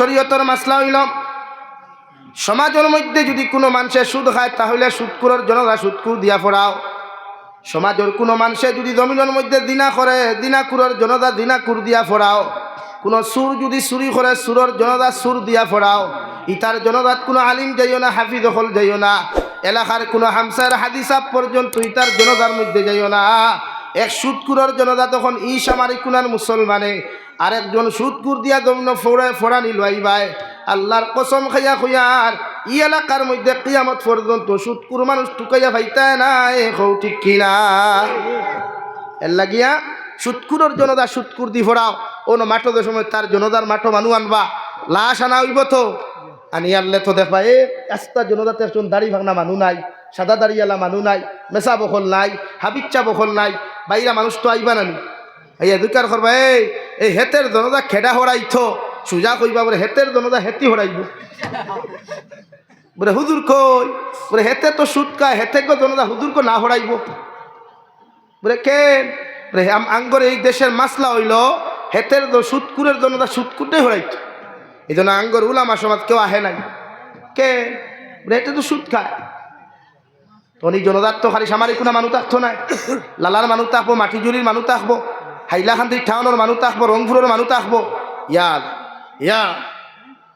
শরীয়তর মাসলা হইল, সমাজের মধ্যে যদি কোনো মানুষের সুদ খায়, তাহলে সুদকুরের জনতা সুদকুর দিয়া ফোড়াও। সমাজের কোনো মানুষে যদি জমিনের মধ্যে দিনা করে, দিনাকুরের জনতা দিনাকুর দিয়া ফোড়াও। কোনো সুর যদি চুরি করে, সুরের জনতা সুর দিয়া ফোড়াও। ইতার জনতাত কোনো আলিম যাইও না হাফিজ হল যাইও না। এলাকার কোনো হামসার হাদিসাব পর্যন্ত ইতার জনতার মধ্যে যাইও না। এক সুদকুরের জনতা তখন ই সামারি কুনার মুসলমানে আরেকজন সুদকুর দিয়া দমন ফোড়ে, ফোড়ানি লইবাই আল্লাহর কসম খাইয়া খুয়ার ই এলাকার মধ্যে কিয়ামত পর্যন্ত সুদকুর মানুষ টুকাইয়া না এ হৌ ঠিক কিনা? এর লাগিয়া সুৎকুরের জনতা সুৎকুর দি ফোড়াও। অন্য মাঠো দে সময় তার জনতার মাঠো মানু আনবা। লাশ আনা হইব তো। আনি আনলে তো দেখবা, এ রাস্তা জনতাতে একজন দাড়ি ভাঙনা মানু নাই, সাদা দাড়িয়ালা মানু নাই মেসা বখল নাই হাবিচ্চা বখল নাই, বাইরা মানুষ তো আইবা নানি। এই এদুকার করবা এই এই হেতের জনতা খেডা হরাইথ সুজা কইবা বলে হেতের দনদা হেতি হরাইব বলে হুদুর কই বলে, হেতে তো খায় হেতে গো জনতা হুদুর কো না হরাইব বলে, কেন? বলে আঙ্গর এই দেশের মাসলা হইল হেতের দ- সুৎকুরের তা সুৎকুরটাই হরাইত এই জন্য আঙ্গর উলামা সমাজ কেউ আহে নাই। কে হেতে তো সুদ খায়। তনি জনতার তো খালি সামারি কোনো মানুষ থাকতো নাই। লালার মানুষ থাকব মাটিজুরির মানুষ থাকব হাইলাকান্দির টাউনের মানুষ থাকব রংপুরের মানুষ থাকব ইয়ার ইয়া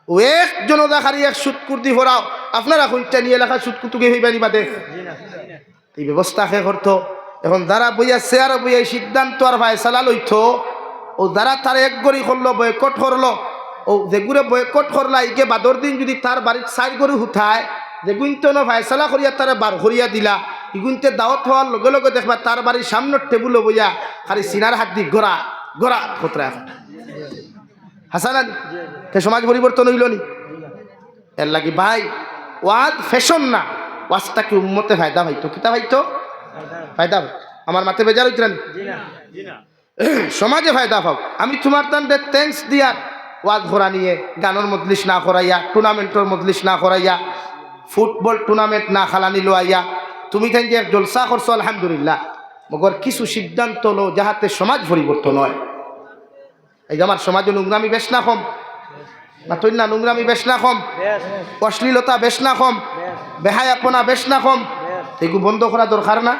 ও এক জনতা খালি এক সুৎকুর দি ভরাও আপনারা কইটা নিয়ে এলাকার সুৎকুতুকে হইবানি বাদে এই ব্যবস্থা শেষ করতো এখন যারা বইয়া চেয়ার বইয়া সিদ্ধান্ত আর চালা লইতো ও যারা তার এক গড়ি করল বয়কট করল ও যেগুলো বয়কট করলা ইকে বাদর দিন যদি তার বাড়ির চার গরু হুঠায় যেগুনতে ন ফায়সালা করিয়া তারা বার করিয়া দিলা। ইগুনতে দাওয়াত হওয়ার লগে লগে দেখবা তার বাড়ির সামনের টেবুলে বইয়া খালি সিনার হাত দি গড়া গড়া খতরা এখন। হাসান আলী, তে সমাজ পরিবর্তন হইল নি? এর লাগি ভাই, ওয়াদ ফ্যাশন না। ওয়াজটা কি উম্মতে ফায়দা ভাইতো কিতা ভাইতো ফায়দা। আমার মাথে বেজার হইত রানি? সমাজে ফায়দা পাও। আমি তোমার তান্ডে থ্যাংকস দিয়ার ওয়াজ ঘোরা নিয়ে গানের মজলিস না করাইয়া টুর্নামেন্টের মজলিস না করাইয়া ফুটবল টুর্নামেন্ট না খালানি লোয়াইয়া তুমি তাই যে জলসা করছ, আলহামদুলিল্লাহ। মগর কিছু সিদ্ধান্ত লো, যাহাতে সমাজ পরিবর্তন হয়। এই আমার সমাজে নোংরামি বেশ না কম? না তুই না নোংরামি বেশ না কম? অশ্লীলতা বেশ না কম? বেহায়াপনা বেশ না কম? এগুলো বন্ধ করা দরকার না?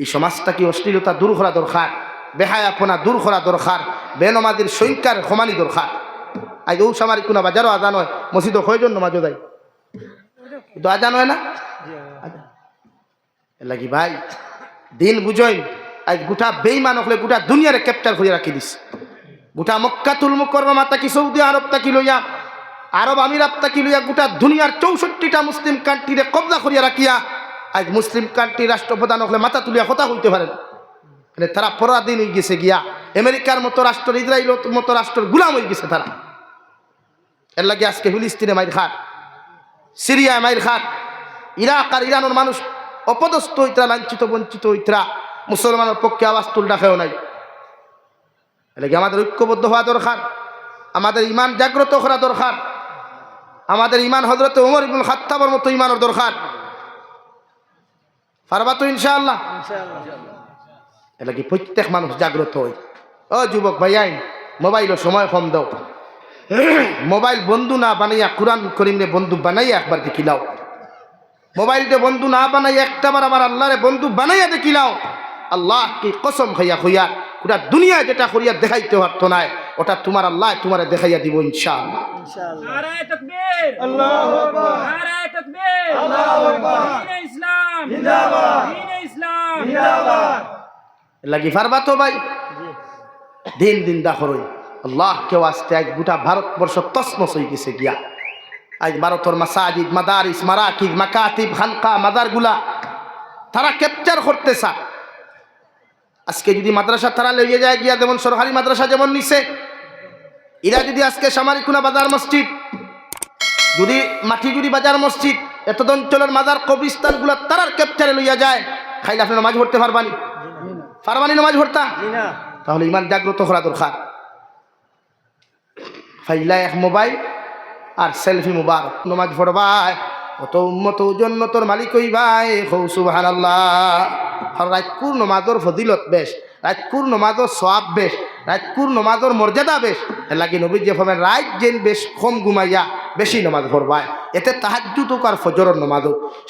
এই সমাজটা কি অশ্লীলতা দূর করা দরকার? বেহায়াপনা দূর করা দরকার? বেনমাদির সংখ্যার সমানি দরকার? আজ ও সামারি কোনো বাজারও আজান হয়। মসজিদ কয়জন নমাজও দেয় আজান হয় না? লাগি, ভাই দিন বুঝইন আজ গোটা বেইমান হলে গোটা দুনিয়ারে ক্যাপ্টার করে রাখি দিস গোটা মক্কাতুল মুকররমা তাকি সৌদি আরব তাকি লইয়া আরব আমিরাত তাকি লইয়া গোটা দুনিয়ার চৌষট্টিটা মুসলিম কান্ট্রিরে কবজা করিয়া রাখিয়া আজ মুসলিম কান্ট্রি রাষ্ট্রপ্রধান হলে মাথা তুলিয়া কথা কইতে পারেন মানে তারা পরাধীন হয়ে গেছে গিয়া, আমেরিকার মতো রাষ্ট্র ইসরায়েলের মতো রাষ্ট্রের গুলাম হয়ে গেছে তারা। এর লাগে আজকে ফিলিস্তিনে মাইর খাট, সিরিয়ায় মাইর খাট, ইরাক আর ইরানের মানুষ অপদস্থ হইতরা, লাঞ্ছিত, বঞ্চিত হইতরা, মুসলমানের পক্ষে আওয়াজ তুল ডাকেও নাই। এলাকি আমাদের ঐক্যবদ্ধ হওয়া দরকার? আমাদের ইমান জাগ্রত করা দরকার? আমাদের ইমান হজরত উমর ইবুল খাত্তাবর মতো ইমানের দরকার? পারবা তো ইনশাআল্লাহ? এলাকি প্রত্যেক মানুষ জাগ্রত হই ও যুবক ভাই, আইন, মোবাইলও সময় কম দাও। মোবাইল বন্ধু না বানাইয়া, কোরআন করিমরে বন্ধু বানাইয়া একবার দেখিলাও মোবাইলটা বন্ধু না বানাই একটাবার আমার আল্লাহরে বন্ধু বানাইয়া দেখিলাও আল্লাহ কি কসম খাইয়া খুইয়া গোটা দুনিয়ায় যেটা করিয়া দেখাইতে পারতো না ওটা তোমার আল্লাহ তোমারে দেখাইয়া দিব ইনশাআল্লাহ। নারায়ে তাকবীর। আল্লাহু আকবার। নারায়ে তাকবীর। আল্লাহু আকবার। দ্বীনে ইসলাম। জিন্দাবাদ। দ্বীনে ইসলাম। জিন্দাবাদ। লাগি তো ভাই। দিন দিন দাখরই আল্লাহ কেউ আসতে আজ গোটা ভারতবর্ষ তসমস হয়ে গেছে গিয়া। আজ ভারতের মাসাজিদ, মাদারিস মারাকিদ মাকাতিব খানকা মাদারগুলা তারা ক্যাপচার করতে চা আজকে যদি মাদ্রাসা তারা লেগে যায়, গিয়া যেমন সরকারি মাদ্রাসা যেমন নিছে, এরা যদি আজকে সামারিকুনা বাজার মসজিদ, যদি মাটিজুরি বাজার মসজিদ এত অঞ্চলের মাজার কবরিস্তানগুলা তারার ক্যাপচারে লইয়া যায়, খাইলে আপনি নামাজ পড়তে পারবানি? পারবানি নামাজ পড়তা? তাহলে ইমান জাগ্রত করা দরকার। ফাইলা এক মোবাইল আর সেলফি মোবাইল নমাজ পড়বাই অত উন্মত জন্নতর মালিক হইবাই হৌ সুবাহান আল্লাহ আর রাতকুর নমাজর ফজিলত বেশ, রাতকুর নমাজর সব বেশ, রাতকুর নমাজর মর্যাদা বেশ। লাগি নবী যে ভাবেন রাত যেন বেশ কম ঘুমাইয়া বেশি নমাজ পড়বায়। এতে তাহাজ্জুদ হোক আর ফজরের নমাজ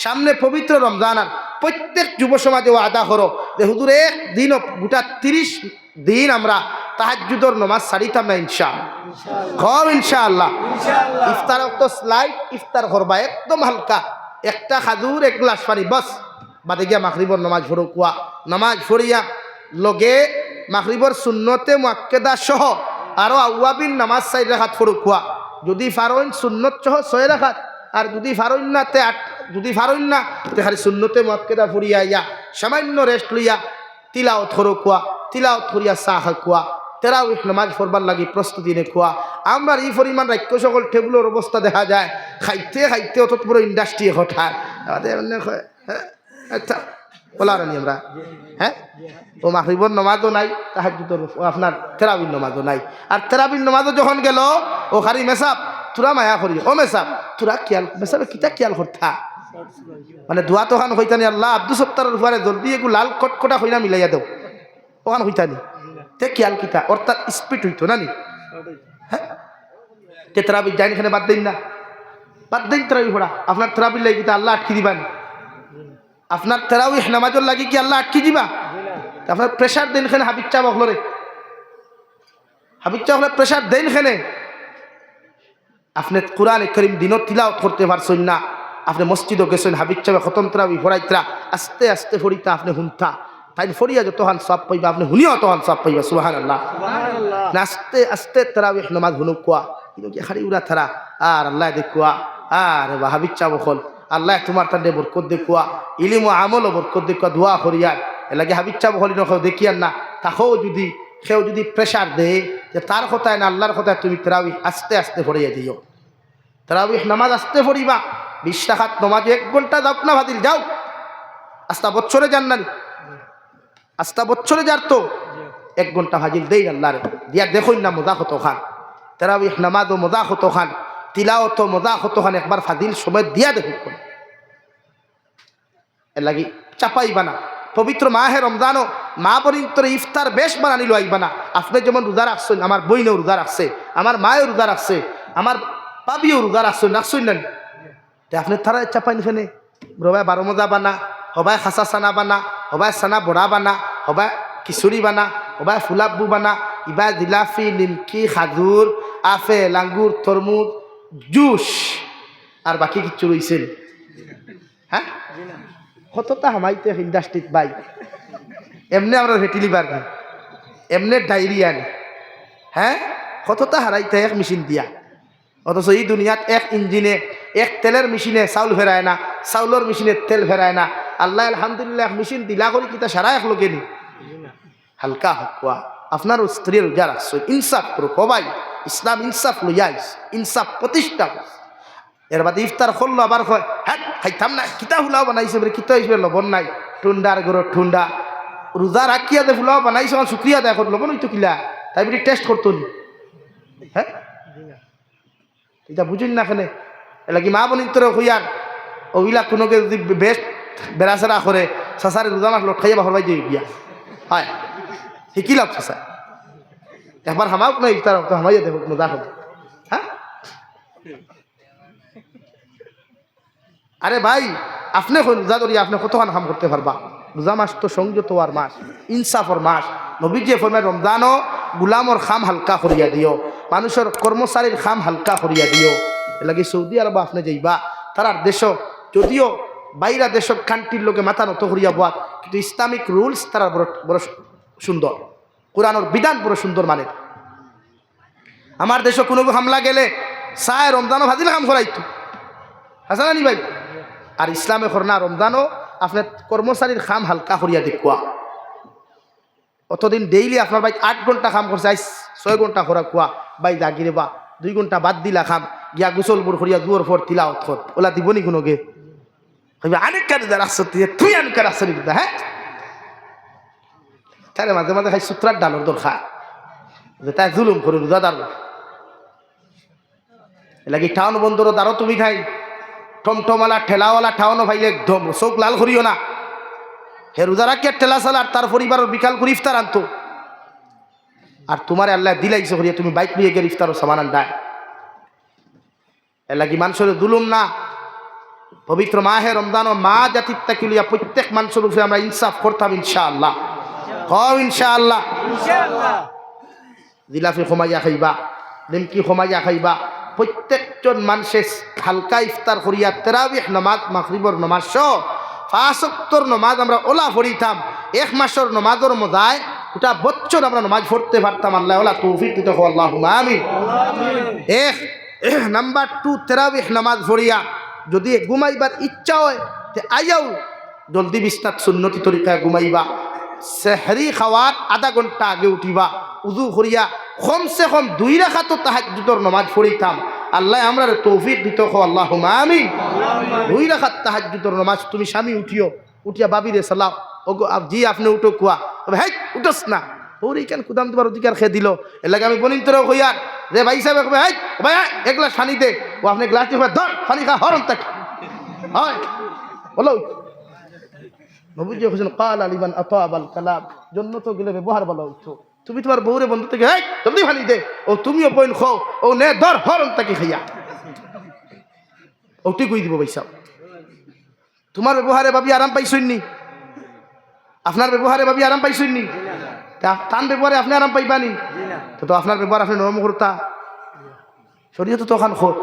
সামনে পবিত্র রমজান, আর প্রত্যেক যুব সমাজেও আদা করো যে হুজুর এক দিন গোটা তিরিশ দিন আমরা তাহাজ্জুদর নমাজ সারিতাম না ইনশা কম ইনশাআল্লাহ। ইফতার তো স্লাইড ইফতার করবা একদম হালকা। একটা খাজুর এক গ্লাস পানি বস। বাদে গিয়া মাখরিবর নমাজ ভরো কুয়া। নমাজ ভরিয়া লগে মাখরিবর শূন্যতে মাক্কেদা সহ আরও আউয়াবিন নামাজ চাই রেখাত ফরু কুয়া। যদি ফারইন শূন্যত সহ ছয় রেখাত আর যদি ফারইন না তে আট যদি ফারইন না তে খালি শূন্যতে মাক্কেদা ফুরিয়া ইয়া সামান্য রেস্ট লইয়া তিলাও থরো কুয়া। তিলাও থরিয়া চাহ কুয়া তেরাও নামাজ পড়বার লাগি প্রস্তুতি নে খোয়া আমরা এই পরিমাণ রাক্য সকল টেবুলের অবস্থা দেখা যায় খাইতে খাইতে অত বড় ইন্ডাস্ট্রি হঠাৎ। কয়, হ্যাঁ, আচ্ছা বলা রানি আমরা? হ্যাঁ? ও মাহরিবর নমাজও নাই তাহাজুদর আপনার তেরাবির নমাজও নাই। আর তেরাবির নমাজও যখন গেল ও খারি মেসাব তোরা মায়া করি ও মেসাব তোরা কিয়াল মেসাবে কিতা কিয়াল করতা? মানে দোয়া তো খান হইতানি আল্লাহ আব্দু সত্তারের উপরে জলদি এগু লাল কটকটা হইনা মিলাইয়া দেও। ওখান হইতানি তে কিয়াল কিতা? অর্থাৎ স্পিড হইতো না নি? হ্যাঁ? তে তেরাবি যাইন এখানে বাদ দিন না। বাদ দিন তেরাবি পড়া আপনার তেরাবি লাগি তা আল্লাহ আটকি দিবান আপনার তেরাবি নামাজর লাগি কি আল্লাহ আটকি দিবা? আপনার প্রেশার দেন খানে হাবিব চা বকলরে হাবিব চা হলে প্রেশার দেন খানে আপনি কোরআন করিম দিনত তিলাওত করতে পারছেন না। আপনি মসজিদও গেছেন, হাবিব চাবে খতন্ত্রা ফরাইত্রা আস্তে আস্তে ফরিতা আপনি হুনতা। তাই ফরিয়া যতহান সব পাইবা আপনি শুনিও তখন সব পাইবা সুহান আল্লাহ না আস্তে আস্তে তারাবিহ নমাজ হুনুক কোয়া। কিন্তু কি খালি উড়া থারা আর আল্লাহ দেখুয়া আর বা হাবিব চা বখল আল্লাহ তোমার তান্ডে বরকত দেখুয়া ইলিম ও আমলও বরকত দেখুয়া দোয়া করিয়ার এলাকে হাবিব চা বখলি নখাও দেখিয়ার না। তাকেও যদি সেও যদি প্রেশার দেয় যে তার কথায় না আল্লাহর কথায় তুমি তেরাবি আস্তে আস্তে ফরিয়া দিও। তারাবিহ নামাজ আস্তে পড়িবা বিশ টাকাত নমাজ এক ঘণ্টা যাও না ভাদিল যাও। আস্তা বছরে যান না। আস্তা বছরে যার তো। এক ঘণ্টা হাজির দেই আল্লাহরে। দিয়া দেখুন না মজা হতো খান। তারাবিহ নামাজ ও মজা হতো খান। তিলাও তো মজা হতো খান একবার ফাদিল সময় দিয়া দেখুক কোন। এর লাগি চাপাইবা না। পবিত্র মাহে রমজানও মা পরিন্তরে ইফতার বেশ বানানি লইবা না। আপনি যেমন রোজা রাখছেন, আমার বইনেও রোজা রাখছে, আমার মায়েও রোজা রাখছে, আমার পাবিও রোজা রাখছেন রাখছেন না আপনি তারা চাপাই নিখানে রবাই বারো মজা বানা হবাই খাসা সানা বানা, হবাই সানা বড়া বানা, হবাই খিচুড়ি বানা, হবাই ফুলাব্বু বানা ইবা জিলাফি, নিমকি খাজুর আপেল আঙ্গুর তরমুজ জুস আর বাকি কিচ্ছু রইছেন হ্যাঁ কতটা হামাইতে ইন্ডাস্ট্রিত বাই। এমনি আমরা ভেটিলিবার নাই এমনি ডায়রিয়া নেই হ্যাঁ কতটা হারাইতে এক মেশিন দিয়া। অথচ এই দুনিয়াত এক ইঞ্জিনে, এক তেলের মেশিনে চাউল ফেরায় না চাউলের মেশিনে তেল ফেরায় না। আল্লাহ আলহামদুলিল্লাহ মেশিন দিলা করি কিতা সারা এক লোকে নি। হালকা হকুয়া আপনার স্ত্রী রোজা রাখছো ইনসাফ করো কবাই। ইসলাম ইনসাফ লইয়াইস ইনসাফ প্রতিষ্ঠা। এর বাদে ইফতার করল আবার কয় হ্যাঁ খাইতাম না কিতা ফুলাও বানাইছে বলে, কিতা হিসেবে লবণ নাই। টুন্ডার গরো ঠুন্ডা রোজা রাখিয়া দে ফুলাও বানাইছে আমার শুক্রিয়া দেয় এখন লবণ হইতো কিলা। তাই বলি টেস্ট করতো নি? হ্যাঁ এটা বুঝুন না খানে এলাকি মা বলিন তোর হইয়ার ওইলা কোনোকে যদি বেশ বেড়াচেরা করে চাচারে মাছ লট খাইয়া বাহর বাইতে গিয়া হয়। শিকি লাভ চাচা? একবার হামাওক না ইফতার তো হামাইয়া দেব মজা হবে। হ্যাঁ আরে ভাই, আপনি রোজা ধরি আপনি কতক্ষণ কাম করতে পারবা রোজা মাস তো সংযত আর মাস ইনসাফর মাস নবীজিয়ে ফরমায় রমজানও গুলামর খাম হালকা করিয়া দিও মানুষের কর্মচারীর খাম হালকা করিয়া দিও এলাকি সৌদি আরব আপনি যাইবা। তারার দেশ যদিও বাইরা দেশক কান্ট্রির লোকে মাথা নত করিয়া বাদ কিন্তু ইসলামিক রুলস তারা বড় সুন্দর। কোরআনোর বিধান বড় সুন্দর মানে। আমার দেশে কোনো হামলা গেলে চায় রমজানও ভাজিলে কাম করাইতো। হাসানা নি ভাই? আর ইসলামে করনা রমজানও আপনার কর্মচারীর খাম হালকা করিয়া দেখুয়া অতদিন ডেইলি আপনার ভাই আট ঘণ্টা কাম করছে, আইস ছয় ঘণ্টা করা কুয়া বাই জাগিরে বা দুই ঘণ্টা বাদ দিলা খাম গিয়া গুসল করিয়া দুয়ার ফর তিলা অথর ওলা দিবনি কোনো গে। কইবে আনেক কার রাখছো তুই? তুই আনেক কার রাখছো নিবি হ্যাঁ? তাহলে মাঝে মাঝে খাই সুত্রার ডালোর দরকার। যে তাই জুলুম করুন দাদার এলাকি টাউন বন্দর দ্বারও তুমি খাই টমটমালা, ঠেলাওয়ালা ঠাউনো ভাইলে একদম। চোখ লাল করিও না। হে রোজা রাখিয়া ঠেলা চালার তার পরিবারের বিকাল করে ইফতার আনতো। আর তোমার আল্লাহ দিলাইছে করিয়া তুমি বাইক নিয়ে গিয়ে ইফতার সামান আন্ডায় এ লাগি মানুষের দুলুম না। পবিত্র মাহে রমজান ও মা জাতির তাকিলিয়া প্রত্যেক মানুষের উপরে আমরা ইনসাফ করতাম ইনশাআল্লাহ। কম ইনশাআল্লাহ। জিলাফি খমাইয়া খাইবা নিমকি খমাইয়া খাইবা। প্রত্যেকজন মানুষের হালকা ইফতার করিয়া তেরাবিহ নমাজ মাগরিবর নমাজ সহ ফাঁসক্তর নমাজ আমরা ওলা পড়িতাম। এক মাসের নমাজের মজায় গোটা বছর আমরা নমাজ পড়তে পারতাম আল্লাহ ওলা তৌফিক দিতে আল্লাহ আমিন এক নাম্বার টু তেরাবিহ নামাজ পড়িয়া যদি ঘুমাইবার ইচ্ছা হয় আইয়াও জলদি বিস্তার সুন্নতি তরিকায় ঘুমাইবা। সেহরি খাওয়ার আধা ঘণ্টা আগে উঠিবা। উজু করিয়া কমসে কম দুই রাখা তো তাহাজুদর নমাজ পড়িতাম। আল্লাহ আমরা তৌফিক দিত আল্লাহ আমিন। দুই রাখাত তাহাজুদর নমাজ তুমি স্বামী উঠিও, উঠিয়া বাবিরে সালাও ওগো জি আপনি উঠো কুয়া হেই উঠোস না। ওর এইখান কুদাম তোমার অধিকার খেয়ে দিল এর লাগে আমি বনিন তোর রে ভাই সাহেব ভাই আয়, এক গ্লাস পানি দে। ও আপনি গ্লাস দিয়ে ধর পানি খা হরম তাকে হয়। বলো। নবুজি হোসেন কাল আলিমান আত আবাল কালাম। জন্য তো গেলে ব্যবহার বলা উঠো তুমি তোমার বউরে বন্ধু থেকে হাই জলদি পানি দে। ও তুমিও বইন খাও। ও নে ধর হরম তাকে খাইয়া। ও তুই কই দিব বৈশাখ তোমার ব্যবহারে ভাবি আরাম পাইছইনি আপনার ব্যবহারে ভাবি আরাম পাইছইনি তান ব্যবহারে আপনি আরাম পাইবানি তো তো আপনার ব্যবহার আপনি নরম করতা শরীয়তে তো ওখান খোর।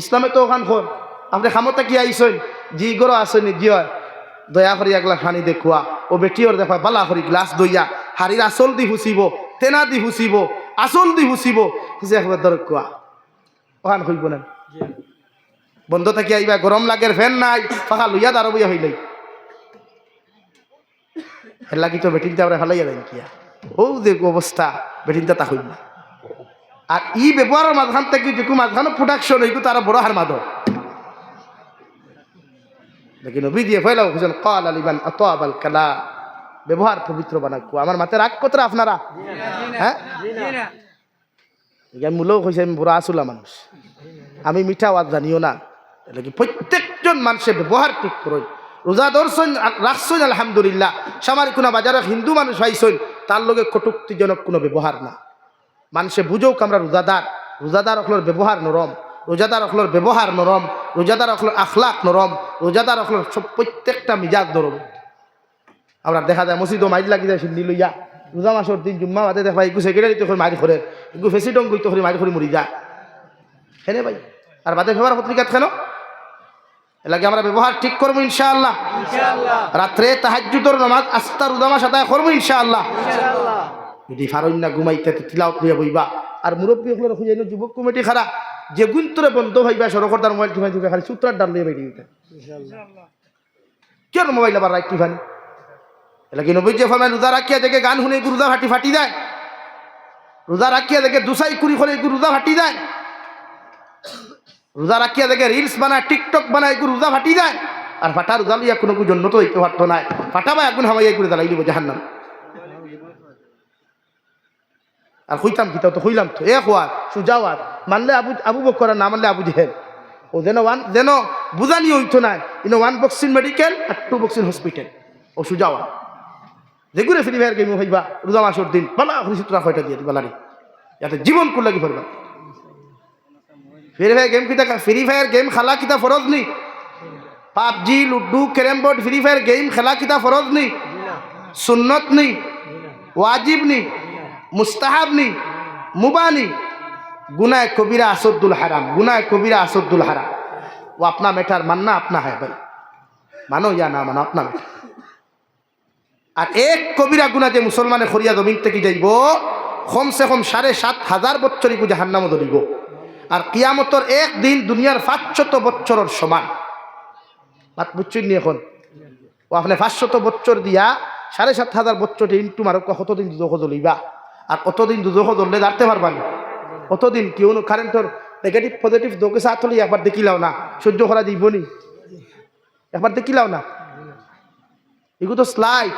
ইসলামে তো ওখান খোর। আপনি খামতা কি আইসইন জি গরো আসইনি জি হয়। দয়া করি একলা পানি দেখুয়া ও বেটিওর দেখা বালা করি গ্লাস দইয়া। হাড়ির আসল দি হুচিব তেনা দি হুচিব আসল দি হুচিব হুচি একবার দর কোয়া ওখান হইব না বন্ধ থাকি আইবা গরম লাগের ফ্যান নাই ফাঁকা লইয়া দাঁড়ো বইয়া হইলাই এর লাগি তো বেটিনটা আমরা ভালাইয়া দেন কিয়া? ও যে অবস্থা, বেটিনটা তা হইল না। আর ই ব্যবহারের মাঝখান থেকে যেকু মাঝখানে প্রোডাকশন হইকু তারা বড় হার মাদক। দেখি নবী দিয়ে ফেলাও হুজুর কাল আলিবান অত আবাল কালা ব্যবহার পবিত্র বানাকু আমার মাথায় রাগ কতরা আপনারা? হ্যাঁ? মূলও কইছে, আমি বুড়া আসুলা মানুষ। আমি মিঠা আওয়াজ জানিও না। এটা প্রত্যেকজন মানুষের ব্যবহার ঠিক করই রোজা দর্শন রাখছইন আলহামদুলিল্লাহ। সামারি কোনো বাজারে হিন্দু মানুষ পাইছইন তার লগে কটুক্তিজনক কোনো ব্যবহার না। মানুষে বুঝোক আমরা রোজাদার? রোজাদার অখলোর ব্যবহার নরম। রোজাদার অখলোর ব্যবহার নরম। রোজাদার অখলোর আখলাক নরম। রোজাদার অখলোর সব প্রত্যেকটা মিজাজ নরম। আমরা দেখা যায় মসজিদও মাইর লাগি যায় সিন্দি লইয়া। রোজা মাসের দিন জুম্মা বাদে দেখা একটু সেক্রেটারি তো করে মারি করে। একটু ফেসিডং করতে করে মারি করে মরি যায়। হেনে ভাই? আর বাদে ফেবার পত্রিকাত কেন? এলাকে আমরা ব্যবহার ঠিক করব ইনশাআল্লাহ। রাত্রে তাহাজুদর নামাজ আস্তার উদামা সাথে করব ইনশাআল্লাহ। যদি ফারইন না ঘুমাইতে তিলাও খুঁজে বইবা। আর মুরব্বী হলো খুঁজে যুবক কমিটি খারা যে গুন্তরে বন্ধ হইবা সরকার তার মোবাইল টিফাই খালি সূত্রার ডাল লিয়ে বাইরে দিতে। কেন মোবাইল আবার রাইট টিফানি এলাকি নবী যে ফরমায় রোজা রাখিয়া দেখে গান শুনে রোজা ফাটি ফাটি দেয়। রোজা রাখিয়া দেখে দুসাই কুড়ি একটু রোজা ফাটি যায় রোজা রাখিয়া দেখে রিলস বানায় টিকটক বানায় রোজা ফাটি যায়। আর ফাটা রোজা লইয়া কোনো জন্য তো হইতে পারতো না। ফাটা বা এখন হামাইয়া করে দাঁড়াই দিব জাহান্নাম। আর হইতাম কি তো হইলাম তো। এ হওয়ার সুজাওয়ার মানলে আবু আবু বকর না মানলে আবু জেহেল। ও যেন ওয়ান, যেন বুঝানি হইতো না। ইন ওয়ান বক্সিন মেডিকেল আর টু বক্সিন হসপিটাল। ও সুজাওয়া যেগুলো ফ্রি ফায়ার গেম হইবা, রোজা মাসের দিন, বালা, হরি সুতরা কয়টা দিয়ে দিবা, লারি। যাতে জীবন করলে কি করবা ফ্রি ফায়ার গেম কিতা ফ্রি ফায়ার গেম খেলা কিতা ফরজ নি? PUBG, ludo carrom board Free Fire game খেলা কিতা ফরজ নি? সুন্নত নি? ওয়াজিব নি? মুস্তাহাব নি? মুবানি গুনায় কবিরা আসদুল হারাম, গুনায় কবিরা আসদুল হারাম। ও আপনা মেটার মাননা আপনা হয় ভাই। মানো ইয়া না মানো, আপনা মেটার আর এক কবিরা গুনা যে মুসলমানে খরিয়া জমিন থেকে যাইব, কমসে কম সাড়ে সাত হাজার বছরই পূজা হান্নামো ধরিব। আর কিয়ামতর এক দিন দুনিয়ার পাঁচশত বছরের সমান। বাত বুঝছেন নি এখন? ও আপনি পাঁচশত বছর দিয়া সাড়ে সাত হাজার বছর ইন্টু মারক কতদিন দুদক জ্বলিবা? আর কতদিন দুদক জ্বললে দাঁড়তে পারবানি কতদিন কেউ কারেন্টর নেগেটিভ পজিটিভ দোকে সাথ হলে একবার দেখিলাও না। সহ্য করা যাইবনি একবার দেখিলাও না। এগুলো তো স্লাইড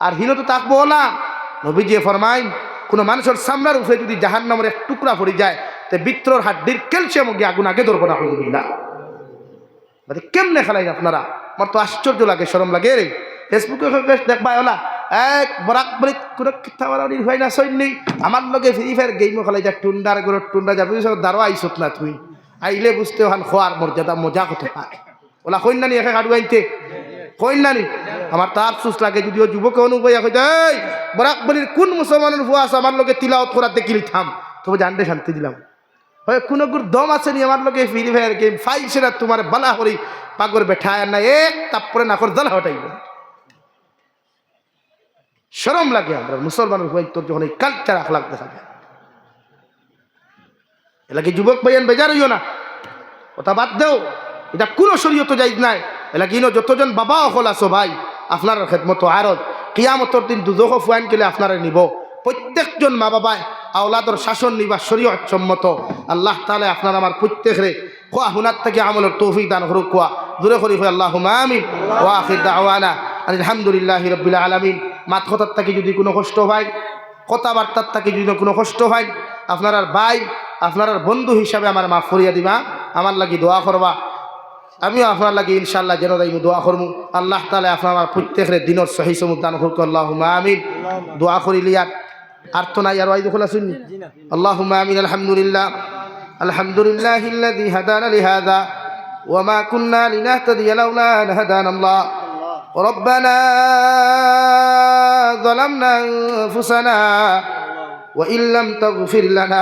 আর হিনো তো তাকবো না। নবীজি ফরমাইন কোনো মানুষের সামনার উপরে যদি জাহান নামের এক টুকরা পড়ে যায়, তো বিত্রর হাড্ডির ক্যালসিয়াম গিয়ে আগুন আগে ধরবো না না মানে কেমনে খেলাই আপনারা? আমার তো আশ্চর্য লাগে সরম লাগে রে। ফেসবুকে দেখবা ওলা, এক বরাক বরিত কোনো কিতা বাড়ি হয় না, সৈন্যি। আমার লগে ফ্রি ফায়ার গেম খেলাই যা টুন্ডার গরো টুন্ডা যাবি সব দাঁড়ো আইসত না তুই। আইলে বুঝতে হান খোয়ার মর্যাদা, মজা হতে পারে। ওলা কন্যা নি একে কাটু আনতে কন্যা নি আমার তো আফসুস লাগে, যদিও যুবক অনুভব হয় এই, বরাক বলির কোন মুসলমানের ভুয়া আছে, আমার লগে তিলাওত করা দেখিলি থাম। তবে জানতে শান্তি দিলাম। হয়, কোনো গুর দম আছে নি আমার লগে ফ্রি ফায়ার গেম ফাইছে না তোমার বালা করি পাগর বেঠায় না এক তারপরে নাকর জ্বালা হটাইব। শরম লাগে আমরা মুসলমানের ভাই তোর যখন এই কালচার আখলাক দেখা যায়। এলাকি যুবক ভাইয়ান বেজার হইও না। ওটা বাদ দেও, এটা কোনো শরীয়ত যাই নাই। এলাকি ইনো যতজন বাবা অকল আছো ভাই আপনার খেদমত আরত কিয়ামতর দিন দুদক ফুয়াইন কেলে আপনারা নিব। প্রত্যেকজন মা বাবায় আওলাদর শাসন নিবা শরীয়ত সম্মত। আল্লাহ তালে আপনার আমার প্রত্যেকরে কোয়া হুনার থেকে আমলের তৌফিক দান করুক কোয়া দূরে করি হয় আল্লাহ আমিন। ও আখির দাওয়ানা। আলহামদুলিল্লাহ রবিল আলমিন। মাত কথার থেকে যদি কোনো কষ্ট হয়, কথাবার্তার থেকে যদি কোনো কষ্ট হয়, আপনার ভাই, আপনার বন্ধু হিসাবে আমার মাফ করিয়া দিবা। আমার লাগি দোয়া করবা। আমিও আপনার লাগে ইনশাল্লাহ যেন তাই দোয়া করবো আল্লাহ তালা আপনার আমার প্রত্যেকের দিনের সহি সমুদ দান করুক আল্লাহ আমিন দোয়া করিলি আর আর তো নাই আর ওয়াইদ খোলা শুননি আল্লাহ আমিন আলহামদুলিল্লাহ আলহামদুলিল্লাহ الذي هدانا لهذا وما كنا لنهتدي لولا أن هدانا الله ربنا ظلمنا أنفسنا وإن لم تغفر لنا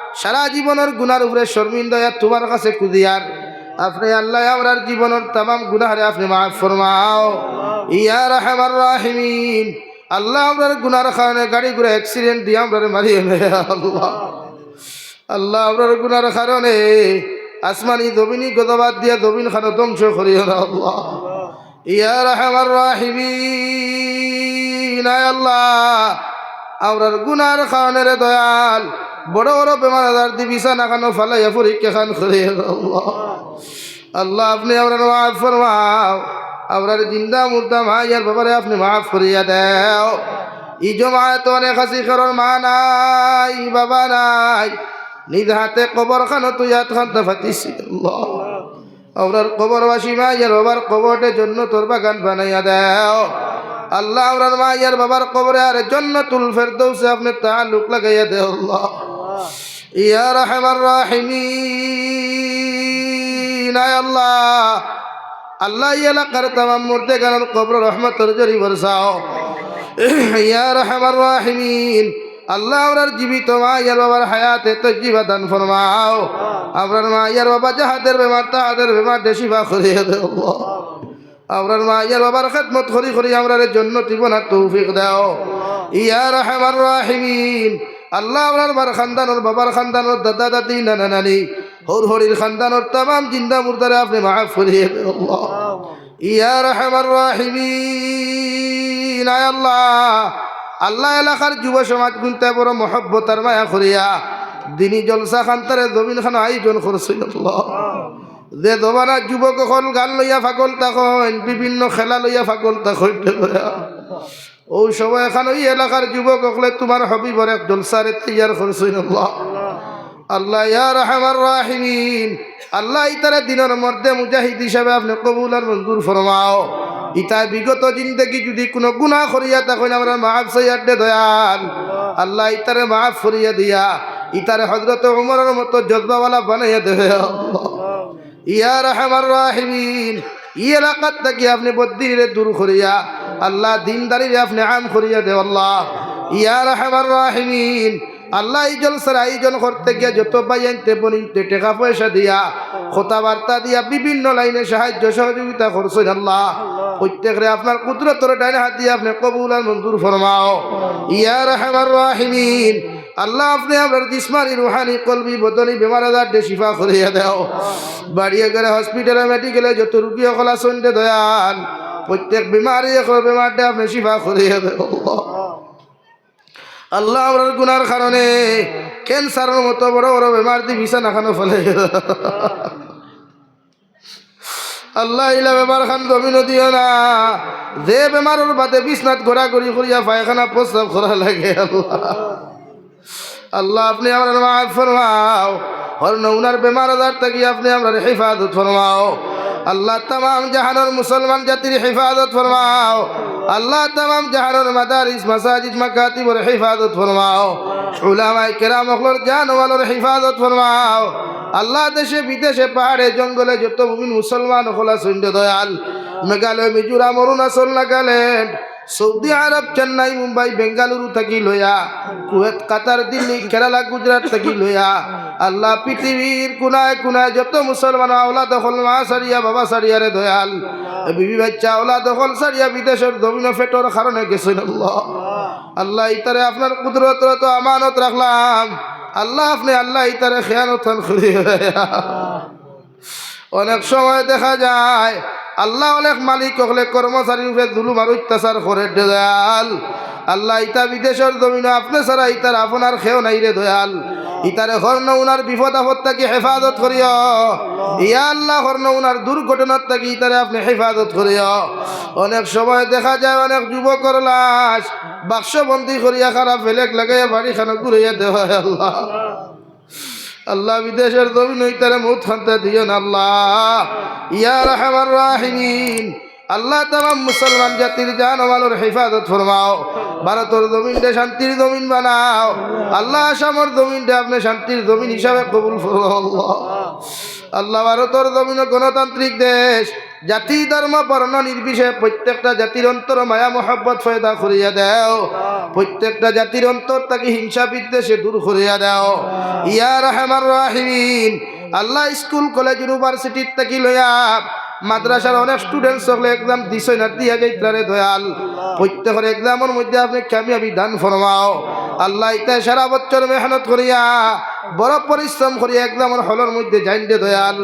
সারা জীবনের গুনার উপরে শর্মিন্দয়া তোমার কাছে কুদিয়ার। আপনি আল্লাহ আমরার জীবনের তাম গুনাহরে আপনি মাফ ফরমাও। ইয়া রাহমার রাহিমিন। আল্লাহ আমরার গুনার কারণে গাড়ি ঘুরে অ্যাক্সিডেন্ট দিয়ে আমরা মারিয়ে আল্লাহ। আল্লাহ আমরার গুনার কারণে আসমানি দবিনি গদবাদ দিয়া দবিন খানো ধ্বংস করিও না আল্লাহ। ইয়া রাহিমিন। আয় আল্লাহ। আমরার গুনার কারণে দয়াল বড় বড় বেমার আজার দি বিছানা খানো ফালাইয়া পরীক্ষা খান করে। আল্লাহ আল্লাহ আপনি আমরা মাফ ফরমাও। আমরা জিন্দা মুর্দা মাইয়ার ব্যাপারে আপনি মাফ করিয়া দেও। ই তো অনেক হাসি করার মা নাই, বাবা নাই। নিজ হাতে কবর খানো তুই হাত খানতে ফাতিস আমরার কবরবাসী মাইয়ার বাবার কবরটে জন্য তোর বাগান বানাইয়া দেও। আল্লাহ আমরার মাইয়ার বাবার কবরে আর জন্য তুল ফের দৌসে আপনি তালুক লাগাইয়া দেও আল্লাহ। ইয়া রাহিমিন, আয় আল্লাহ। আল্লাহ এলাকার তামাম মূর্তে গানের কবর রহমতর জরি বরসাও ইয়া রহমার রাহিমিন আল্লাহ আমরার জীবিত মা ইয়ার বাবার হায়াতে তো জীবা দান ফরমাও। আমরার মা ইয়ার বাবা যাহাদের বেমার তাহাদের বেমার দেশিবা করিয়ে দেব আমরার মা ইয়ার বাবার খেদমত করি করি আমরার জন্য জীবনার তৌফিক দাও। ইয়া রহমার রাহিমিন। আল্লাহ আমরার বার খানদানোর বাবার খানদানোর দাদা দাদি নানা নানি হর হরির খানদানোর তাম জিন্দা মুর্দারে আপনি মাফ করিয়ে দেব ইয়া রহমার রাহিমিন। আয় আল্লাহ। আল্লাহ এলাকার যুব সমাজ গুনতে বড় মহব্বতার মায়া করিয়া দিনী জলসা খান্তারে জমিন খান আয়োজন করছিল যে দবানা যুবক এখন গান লইয়া ফাকল তখন বিভিন্ন খেলা লইয়া ফাকল তখন ও সবাই এখন ওই এলাকার যুবক হলে তোমার হবিবর এক জলসারে তৈয়ার করছিল আল্লাহ। ইয়া রহমান রাহিমিন, আল্লাহ ইতারা দিনের মধ্যে মুজাহিদ হিসাবে আপনি কবুল আর মঞ্জুর ফরমাও। ইতা বিগত জিন্দগি যদি কোনো গুণা করিয়া তখন আমরা মাফ সৈয়াদে দয়াল। আল্লাহ ইতারে মাফ করিয়া দিয়া, ইতারে হজরত উমরের মতো জজবাওয়ালা বানাইয়া দেবে ইয়া রহমান রাহিমিন, ই এলাকার থেকে আপনি বদ্দিরে দূর করিয়া, আল্লাহ দিনদারিরে আপনি আম করিয়া দে আল্লাহ। ইয়া রহমান রাহিমিন, আল্লাহ এই জলসার আয়োজন করতে গিয়ে যত ভাই আনতে বনিতে টাকা পয়সা দিয়া, কথাবার্তা দিয়া বিভিন্ন লাইনে সাহায্য সহযোগিতা করছেন আল্লাহ। প্রত্যেকরে আপনার কুদরতর ডাইনে হাত দিয়ে আপনি কবুল আর মঞ্জুর ফরমাও। ইয়া রহমান রাহিমিন। আল্লাহ আপনি আপনার জিসমানি, রুহানি, কলবি, বদনি, বেমার আজার শিফা করিয়া দাও। বাড়িয়ে গেলে হসপিটালে, মেডিকেলে যত রুগী সকল আসন দয়াল, প্রত্যেক বিমারি এখন বেমারটা আপনি শিফা করিয়া দেও। আল্লাহ আমার গুনার কারণে ক্যান্সারের মতো বড় বড় বেমার দি বিছানা খানো ফেলে। আল্লাহ ইলা বেমার খান জমিন দিও না। যে বেমারের বাদে বিছনাত ঘোরাঘুরি করিয়া পায়খানা প্রস্তাব করা লাগে আল্লাহ। আল্লাহ, আপনি আমার মাফ ফরমাও। হর নৌনার বেমার আজার থেকে আপনি আমরা হেফাজত ফরমাও। আল্লাহ তাম জাহানোর মুসলমান জাতির হেফাজত ফরমাও। আল্লাহ তাম জাহানোর মাদারিস, মাসাজিদ, মাকাতিবর হেফাজত ফরমাও। উলামাই কেরাম অখলর জানওয়ালোর হেফাজত ফরমাও। আল্লাহ দেশে, বিদেশে, পাহাড়ে, জঙ্গলে যত মুমিন মুসলমান হলা সৈন্য দয়াল। মেঘালয়, মিজোরাম, অরুণাচল, নাগাল্যান্ড, সৌদি আরব, চেন্নাই, মুম্বাই, বেঙ্গালুরু থাকি লয়া কুয়েত, কাতার, দিল্লি, কেরালা, গুজরাট থাকি লইয়া আল্লাহ পৃথিবীর কোনায় কোনায় যত মুসলমান আওলা দখল, মা সারিয়া, বাবা সারিয়ারে দয়াল। বিবি বাচ্চা আওলা দখল, সারিয়া বিদেশের দমিন ফেটর কারণে গেছেন আল্লাহ। ইতারে আপনার কুদরত, তো আমানত রাখলাম। আল্লাহ আপনি, আল্লাহ ইতারে খেয়ানত অনেক সময় দেখা যায়, আল্লাহ অনেক মালিক হলে কর্মচারী উপরে জুলুম আর অত্যাচার করে দয়াল। আল্লাহ ইতা বিদেশের জমিন, আপনি ছাড়া ইতার আপনার খেও নাই রে দয়াল। ইতারে হর্ণ উনার বিপদ আপদ থাকি হেফাজত করিও। ইয়া আল্লাহ হর্ণ উনার দুর্ঘটনার থাকি ইতারে আপনি হেফাজত করিও। অনেক সময় দেখা যায় অনেক যুবকর লাশ বাক্সবন্দি করিয়া খারাপ ফেলেক লাগাইয়া বাড়ি খানা ঘুরাইয়া দেওয়া হয় আল্লাহ। আল্লাহ বিদেশের জমিন হইতারে মুখ খান্তা দিও না আল্লাহ। ইয়া রহমান রাহিমিন আল্লাহ তাম মুসলমান জাতির জান আমালোর হেফাজত ফরমাও। ভারতের জমিনটা শান্তির জমিন বানাও। আল্লাহ আসামর জমিনটা আপনি শান্তির জমিন হিসাবে কবুল ফরমাও আল্লাহ। ভারতের জমিন গণতান্ত্রিক দেশ। জাতি, ধর্ম, বর্ণ নির্বিশেষে প্রত্যেকটা জাতির অন্তর মায়া, মহাব্বত, ফয়দা করিয়া দেও। প্রত্যেকটা জাতির অন্তর তাকে হিংসা, বিদ্বেষে দূর করিয়া দেও। ইয়া রহমান রাহিমিন। আল্লাহ স্কুল, কলেজ, ইউনিভার্সিটির থাকি লইয়া মাদ্রাসার অনেক স্টুডেন্ট সকলে এক্সাম দিছই না, দিয়া যাইতারে দয়াল। প্রত্যেকের এক্সামের মধ্যে আপনি কামিয়াবি দান ফরমাও। আল্লাহ ইতা সারা বছর মেহনত করিয়া, বড় পরিশ্রম করিয়া এক্সামের হলের মধ্যে যাইন দে দয়াল।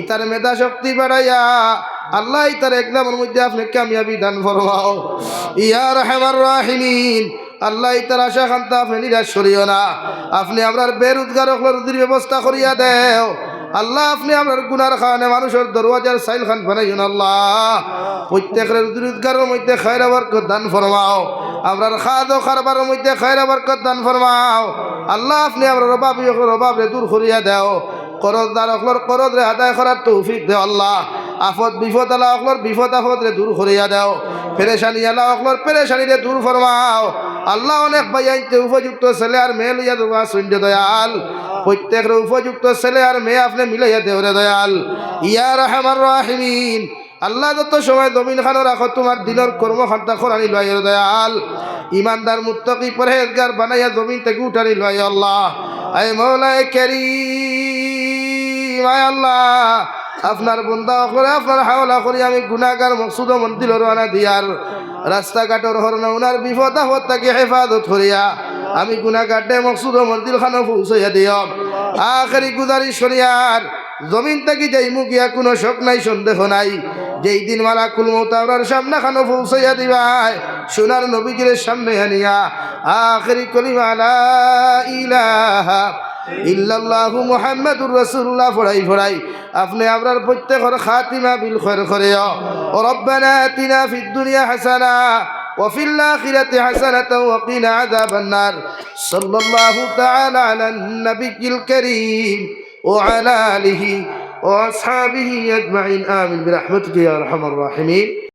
ইতার মেধা শক্তি বাড়াইয়া, আল্লাহ ইতার এক্সামের মধ্যে আপনি কামিয়াবি দান ফরমাও। ইয়া রহমান রাহিমিন, আল্লাহ ইতার আশা খান্তা আপনি নিরাশ করিও না। আপনি আপনার বেরোজগার রুজির ব্যবস্থা করিয়া দেও। আল্লাহ, আপনি আপনার গুনার খানে মানুষের দরওয়াজার সাইল খান বানাইন আল্লাহ। প্রত্যেকের রোজগারের মধ্যে খায়রা বরকত দান ফরমাও। আপনার খাদ খারবারের মধ্যে খায়রা বরকত দান ফরমাও। আল্লাহ, আপনি আপনার অভাব অভাব রে দূর করিয়া দেও। করজদার অকলর করজ আদায় করার তৌফিক দেও আল্লাহ। আফত বিপদ আলা অকলর বিপদ আফত রে দূর করিয়া দেও। পেরেশানি আলা অকলর পেরেশানি রে দূর ফরমাও। আল্লাহ অনেক ভাই আইতে উপযুক্ত ছেলে আর মেয়ে লইয়া দেওয়া শূন্য দয়াল। প্রত্যেকের উপযুক্ত ছেলে আর মেয়ে আপনি মিলাইয়া দেও রে দয়াল। ইয়া রহমান রাহিমিন। আল্লাহ যত সময় জমিন খানো রাখো, তোমার দিনের কর্মখান্তা খরানি লয় দয়াল। ইমানদার, মুত্তকি, পরহেজগার বানাইয়া জমিন থেকে উঠানি লয় আল্লাহ। আয় মৌলায় আয় আল্লাহ। আপনার বন্ধা করে, আপনার হাওলা করি, আমি গুণাগার মকসুদ মন্দির রানা দিয়ার রাস্তাঘাটর হরনা উনার বিপদ আপদ তাকে হেফাজত করিয়া আমি গুণাগাটে মকসুদ মন্দির খানো পৌঁছাইয়া দিও। আখেরি গুজারি সরিয়ার জমিন থেকে যাই মুখিয়া কোনো শোক নাই, সন্দেহ নাই। যেই দিন মালা কুলমতার সামনে খানো পৌঁছাইয়া দিবাই সোনার নবীজির সামনে আনিয়া আখেরি কলিমা লা ইলাহা ইল্লাল্লাহু মুহাম্মাদুর রাসূলুল্লাহ ফড়াই ফড়াই আপনি আপনার প্রত্যেকের খাতিমা বিল খৈর করে ও রব্বানা আতিনা ফিদ দুনিয়া হাসানা وفي الآخرة حسنة وقنا عذاب النار صلى الله تعالى على النبي الكريم وعلى آله وأصحابه أجمعين آمين برحمتك يا أرحم الراحمين